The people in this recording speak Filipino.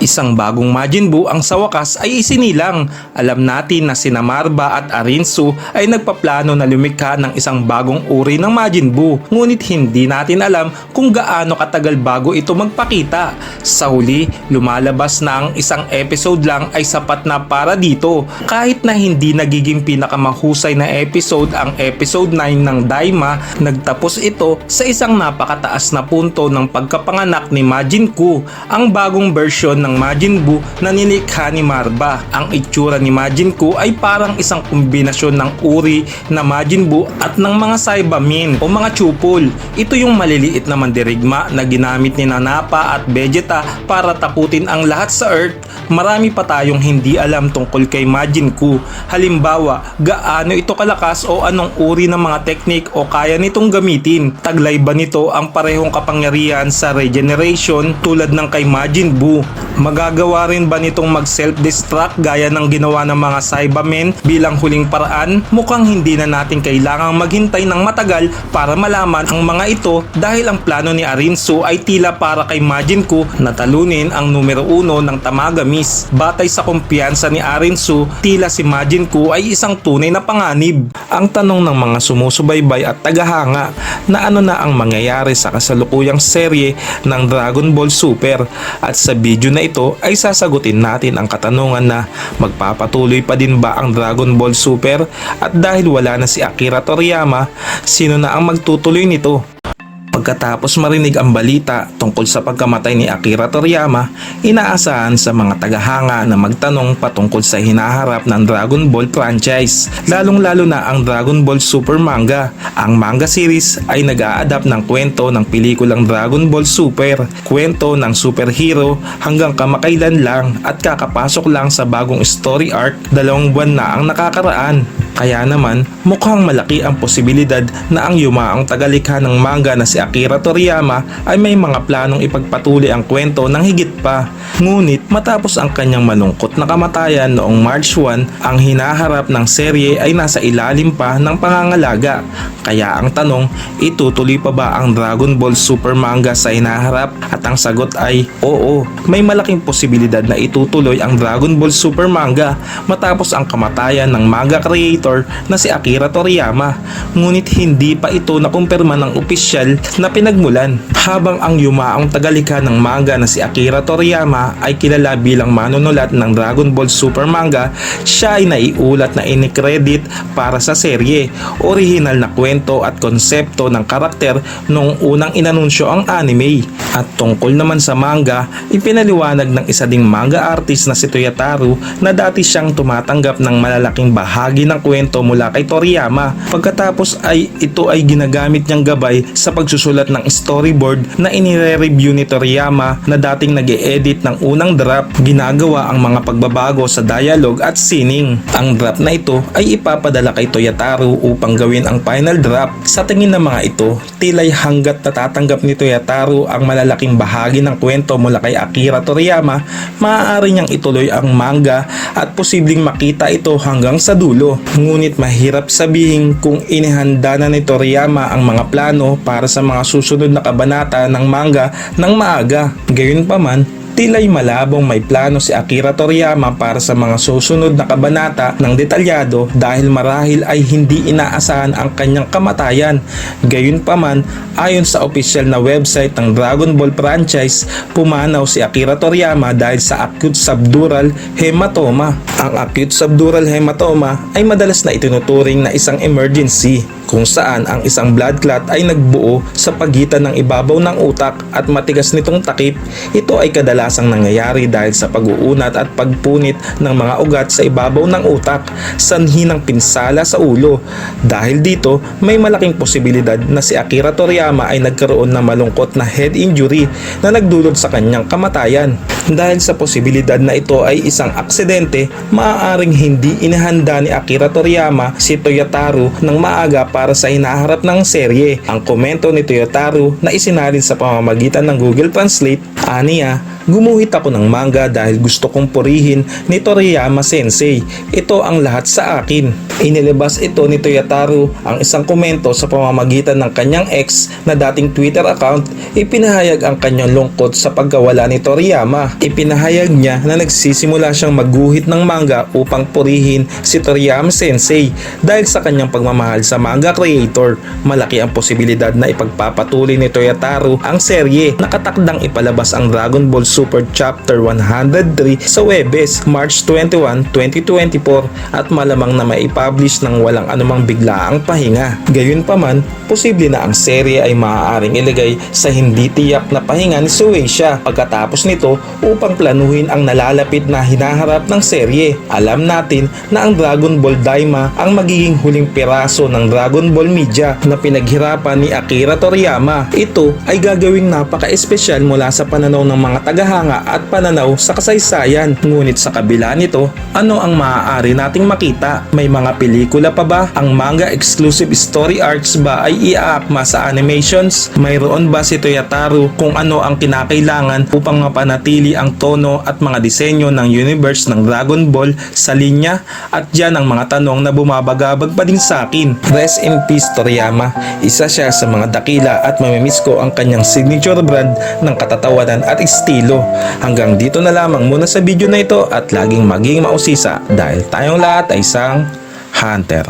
Isang bagong Majin Buu ang sa wakas ay isinilang. Alam natin na sina Marba at Arinsu ay nagpaplano na lumikha ng isang bagong uri ng Majin Buu. Ngunit hindi natin alam kung gaano katagal bago ito magpakita. Sa huli, lumalabas na ang isang episode lang ay sapat na para dito. Kahit na hindi nagiging pinakamahusay na episode ang episode 9 ng Daima, nagtapos ito sa isang napakataas na punto ng pagkapanganak ni Majin Ku, ang bagong version ng Majin Buu na nilikha ni Marba. Ang itsura ni Majin Ku ay parang isang kombinasyon ng uri na Majin Buu at ng mga Saibamin o mga Chupol. Ito yung maliliit na mandirigma na ginamit ni Nanapa at Vegeta para takutin ang lahat sa Earth. Marami pa tayong hindi alam tungkol kay Majin Ku. Halimbawa, gaano ito kalakas o anong uri ng mga teknik o kaya nitong gamitin. Taglay ba nito ang parehong kapangyarihan sa regeneration tulad ng kay Majin Buu? Magagawa rin ba nitong mag-self-destruct gaya ng ginawa ng mga Saibamen bilang huling paraan? Mukhang hindi na natin kailangang maghintay ng matagal para malaman ang mga ito dahil ang plano ni Arinsu ay tila para kay Majin Ku na talunin ang numero uno ng Tamagamis. Batay sa kumpiyansa ni Arinsu, tila si Majin Ku ay isang tunay na panganib. Ang tanong ng mga sumusubaybay at tagahanga na ano na ang mangyayari sa kasalukuyang serye ng Dragon Ball Super at sa video na ito ay sasagutin natin ang katanungan na magpapatuloy pa din ba ang Dragon Ball Super at dahil wala na si Akira Toriyama, sino na ang magtutuloy nito? Pagkatapos marinig ang balita tungkol sa pagkamatay ni Akira Toriyama, inaasahan sa mga tagahanga na magtanong patungkol sa hinaharap ng Dragon Ball franchise, lalong-lalo na ang Dragon Ball Super Manga. Ang manga series ay nag-a-adapt ng kwento ng pelikulang Dragon Ball Super, kwento ng superhero hanggang kamakailan lang at kakapasok lang sa bagong story arc, dalawang buwan na ang nakakaraan. Kaya naman, mukhang malaki ang posibilidad na ang yumaang tagalikha ng manga na si Akira Toriyama ay may mga planong ipagpatuloy ang kwento ng higit pa. Ngunit matapos ang kanyang malungkot na kamatayan noong March 1, ang hinaharap ng serye ay nasa ilalim pa ng pangangalaga. Kaya ang tanong, itutuloy pa ba ang Dragon Ball Super manga sa hinaharap? At ang sagot ay oo, may malaking posibilidad na itutuloy ang Dragon Ball Super manga matapos ang kamatayan ng manga creator na si Akira Toriyama. Ngunit hindi pa ito nakumpirma ng opisyal na pinagmulan. Habang ang yumaang tagalikha ng manga na si Akira Toriyama ay kilala bilang manunulat ng Dragon Ball Super manga, siya ay naiulat na inikredit para sa serye. Orihinal na kwento at konsepto ng karakter nung unang inanunsyo ang anime. At tungkol naman sa manga, ipinaliwanag ng isa ding manga artist na si Toyotaro na dati siyang tumatanggap ng malalaking bahagi ng kwento mula kay Toriyama. Pagkatapos ay ito ay ginagamit niyang gabay sa pagsusulat ng storyboard na inire-review ni Toriyama na dating nag edit ng unang draft. Ginagawa ang mga pagbabago sa dialogue at scening. Ang draft na ito ay ipapadala kay Toyotaro upang gawin ang final draft. Sa tingin ng mga ito, tilay hanggat natatanggap ni Toyotaro ang malalaking bahagi ng kwento mula kay Akira Toriyama, maaari niyang ituloy ang manga at posibleng makita ito hanggang sa dulo. Ngunit mahirap sabihin kung inihanda na ni Toriyama ang mga plano para sa mga susunod na kabanata ng manga ng maaga. Gayunpaman, Tila'y malabong may plano si Akira Toriyama para sa mga susunod na kabanata ng detalyado dahil marahil ay hindi inaasahan ang kanyang kamatayan. Gayunpaman, ayon sa opisyal na website ng Dragon Ball franchise, pumanaw si Akira Toriyama dahil sa acute subdural hematoma. Ang acute subdural hematoma ay madalas na itinuturing na isang emergency kung saan ang isang blood clot ay nagbuo sa pagitan ng ibabaw ng utak at matigas nitong takip. Ito ay kadalasang nangyayari dahil sa pag-uunat at pagpunit ng mga ugat sa ibabaw ng utak, sanhi ng pinsala sa ulo. Dahil dito, may malaking posibilidad na si Akira Toriyama ay nagkaroon ng malungkot na head injury na nagdulot sa kanyang kamatayan. Dahil sa posibilidad na ito ay isang aksidente, maaaring hindi inihanda ni Akira Toriyama si Toyotaro ng maaga para sa hinaharap ng serye. Ang komento ni Toyotaro na isinalin sa pamamagitan ng Google Translate, aniya, Gumuhit ako ng manga dahil gusto kong purihin ni Toriyama Sensei. Ito ang lahat sa akin. Inilabas ito ni Toyotaro ang isang komento sa pamamagitan ng kanyang ex na dating Twitter account. Ipinahayag ang kanyang lungkot sa pagkawala ni Toriyama. Ipinahayag niya na nagsisimula siyang magguhit ng manga upang purihin si Toriyama Sensei dahil sa kanyang pagmamahal sa manga creator. Malaki ang posibilidad na ipagpapatuloy ni Toyotaro ang serye. Nakatakdang ipalabas ang Dragon Ball Super Chapter 103 sa Webes, March 21, 2024 at malamang na maipublish ng walang anumang biglaang pahinga. Gayunpaman, posible na ang serye ay maaaring ilagay sa hindi tiyak na pahinga ni Suecia pagkatapos nito upang planuhin ang nalalapit na hinaharap ng serye. Alam natin na ang Dragon Ball Daima ang magiging huling piraso ng Dragon Ball Media na pinaghirapan ni Akira Toriyama. Ito ay gagawing napaka-espesyal mula sa pananaw ng mga tagahanga at pananaw sa kasaysayan. Ngunit sa kabila nito, ano ang maaari nating makita? May mga pelikula pa ba? Ang manga exclusive story arcs ba ay iaakma sa animations? Mayroon ba si Toyotaro kung ano ang kinakailangan upang mapanatili ang tono at mga disenyo ng universe ng Dragon Ball sa linya? At dyan ang mga tanong na bumabagabag pa din sa akin. Rest in peace Toriyama. Isa siya sa mga dakila at mamimiss ko ang kanyang signature brand ng katatawanan at estilo. Hanggang dito na lamang muna sa video na ito at laging maging mausisa dahil tayong lahat ay isang hunter.